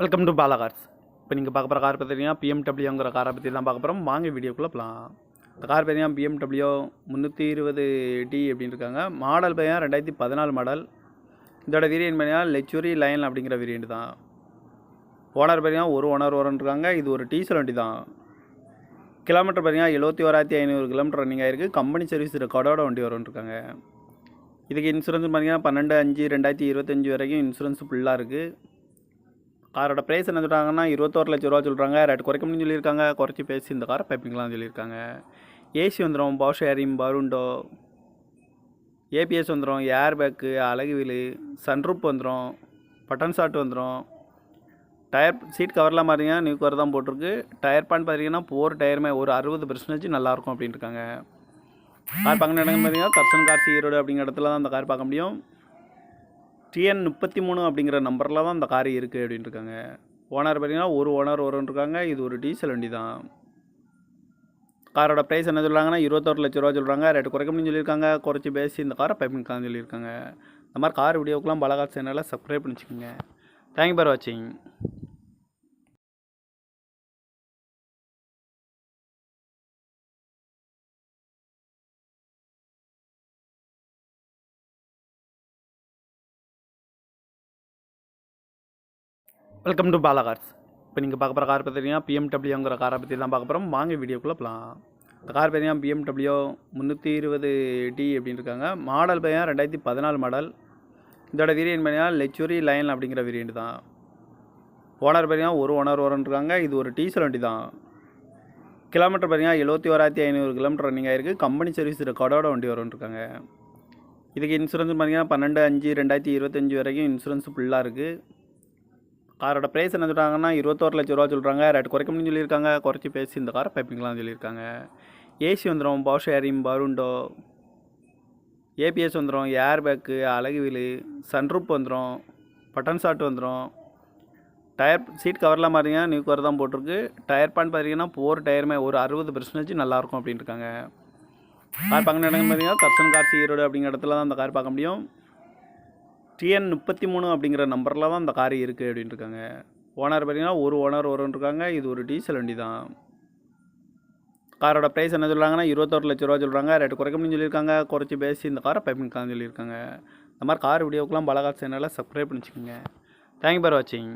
Welcome to Bala cars இப்போ நீங்கள் பார்க்க போகிற கார் பார்த்தீங்கன்னா பிஎம்டபிள்யூங்கிற காரை பற்றி தான் பார்க்க போகிறோம் வாங்க வீடியோக்குள்ளே போகலாம் இந்த கார் பார்த்தீங்கன்னா பிஎம்டபிள்யூ முந்நூற்றி இருபது டி அப்படின்னு இருக்காங்க. மாடல் பார்த்தீங்கன்னா ரெண்டாயிரத்தி பதினாலு மாடல் இதோட வேரியன்ட் பார்த்தீங்கன்னா லெச்சுரி லைன் அப்படிங்கிற வேரியன்ட் தான். ஓனர் பார்த்தீங்கன்னா ஒரு ஓனர் ஓரன் இருக்காங்க. இது ஒரு டீசல் வண்டி தான். கிலோமீட்டர் பார்த்தீங்கன்னா எழுபத்தி ஓராயிரத்தி ஐநூறு கிலோமீட்டர் ரன்னிங் ஆயிருக்கு. கம்பெனி சர்வீஸ் ரெக்கார்டோட வண்டி வரும்னு இருக்காங்க. இதுக்கு இன்சூரன்ஸ் பார்த்தீங்கன்னா பன்னெண்டு அஞ்சு ரெண்டாயிரத்தி இருபத்தஞ்சி வரைக்கும் இன்சூரன்ஸ் ஃபுல்லாக இருக்குது காரோட ப்ரைஸ் என்ன சொல்கிறாங்கன்னா இருபத்தோரு லட்ச ரூபா சொல்கிறாங்க ரேட் குறைக்க சொல்லியிருக்காங்க. குறைச்சி பேசி இந்த காரை பைப்பிங்கலாம் சொல்லியிருக்காங்க. ஏசி வந்துடும் பவர் ஷேரிங் பருண்டோ ஏபிஎஸ் வந்துடும் ஏர் பேக்கு அழகு வீலு சன்ரூப் வந்துடும் பட்டன் ஷாட் வந்துடும் டயர் சீட் கவர்லாம் பார்த்தீங்கன்னா நியூ கவர் தான் போட்டிருக்கு. டயர் பான் பார்த்தீங்கன்னா போர் டயருமே ஒரு அறுபது பர்சன்டேஜ் நல்லாயிருக்கும் அப்படின்னு இருக்காங்க கார் பார்க்கணும் இடங்க பார்த்தீங்கன்னா கர்சன் கார்ஸ் ஈரோடு அப்படிங்கிற இடத்துல தான் அந்த கார் பார்க்க முடியும். டிஎன் முப்பத்தி மூணு அப்படிங்கிற நம்பரில் தான் அந்த கார் இருக்குது அப்படின்னு இருக்காங்க ஓனர் பார்த்தீங்கன்னா ஒரு ஓனர் வரும்னு இருக்காங்க இது ஒரு டீசல் வண்டி தான். காரோட ப்ரைஸ் என்ன சொல்கிறாங்கன்னா இருபத்தோரு லட்ச ரூபா சொல்கிறாங்க ரேட்டு குறைக்க முடியும்னு சொல்லியிருக்காங்க. குறைச்சி பேசி இந்த காரை பைப்பிங்கான்னு சொல்லியிருக்காங்க. இந்த மாதிரி கார் வீடியோக்கெலாம் பலகார் சேனலை சப்ஸ்கிரைப் பண்ணிச்சுக்கோங்க. தேங்க்யூ ஃபார் வாட்சிங் வெல்கம் டு பாலா கார்ஸ் இப்போ நீங்கள் பார்க்க போகிற கார் பார்த்தீங்கன்னா பிஎம்டபிள்யூங்கிற காரை பற்றி தான் பார்க்க போகிறோம் வாங்க வீடியோக்குள்ளே போகலாம் இந்த கார் பார்த்தீங்கன்னா பிஎம்டபிள்யூ முந்நூற்றி இருபது டி அப்படின்னு இருக்காங்க. மாடல் பார்த்தீங்கன்னா ரெண்டாயிரத்தி பதினாலு மாடல் இதோட வேரியன்ட் பார்த்தீங்கன்னா லெச்சுரி லைன் அப்படிங்கிற வேரியன்ட் தான். ஓனர் பார்த்தீங்கன்னா ஒரு ஓனர் வரன்னு இருக்காங்க. இது ஒரு டீசல் வண்டி தான். கிலோமீட்டர் பார்த்தீங்கன்னா எழுபத்தி ஓராயிரத்தி ஐநூறு கிலோமீட்டர் ரன்னிங் ஆயிருக்கு. கம்பெனி சர்வீஸ் ரெக்கார்டோட வண்டி வரும்னு இருக்காங்க. இதுக்கு இன்சூரன்ஸ் பார்த்தீங்கன்னா பன்னெண்டு அஞ்சு ரெண்டாயிரத்தி இருபத்தஞ்சி வரைக்கும் இன்சூரன்ஸ் ஃபுல்லாக இருக்குது காரோட ப்ரைஸ் என்ன சொல்கிறாங்கன்னா இருபத்தோரு லட்ச ரூபா சொல்கிறாங்க ரேட் குறைக்க சொல்லியிருக்காங்க. குறைச்சி பேசி இந்த காரை பைப்பிங்கலாம் சொல்லியிருக்காங்க. ஏசி வந்துடும் பவர் ஷேரிங் பருண்டோ ஏபிஎஸ் வந்துடும் ஏர் பேக்கு அழகு வீலு சன்ரூப் வந்துடும் பட்டன் ஷாட் வந்துடும் டயர் சீட் கவர்லாம் பார்த்தீங்கன்னா நியூ கவர் தான் போட்டிருக்கு. டயர் பான் பார்த்தீங்கன்னா போர் டயருமே ஒரு அறுபது பெர்சன்டேஜ் நல்லாயிருக்கும் அப்படின்னு இருக்காங்க. கார் பார்க்கணும் இடங்கள் பார்த்தீங்கன்னா தர்சன் கார் சீரோடு அப்படிங்கிற இடத்துல தான் அந்த கார் பார்க்க முடியும். டிஎன் முப்பத்தி மூணு அப்படிங்கிற நம்பரில் தான் அந்த கார் இருக்குது அப்படின்னு இருக்காங்க ஓனர் பார்த்தீங்கன்னா ஒரு ஓனர் வரும்னு இருக்காங்க இது ஒரு டீசல் வண்டி தான். காரோட ப்ரைஸ் என்ன சொல்கிறாங்கன்னா இருபத்தோரு லட்ச ரூபா சொல்கிறாங்க ரேட்டு குறைக்க சொல்லியிருக்காங்க. குறைச்சி பேசி இந்த காரை பைப்பிங்கான்னு சொல்லியிருக்காங்க. இந்த மாதிரி கார் வீடியோக்கெலாம் பலகார் சேனலை சப்ஸ்கிரைப் பண்ணிச்சுக்கோங்க. தேங்க்யூ ஃபார் வாட்சிங்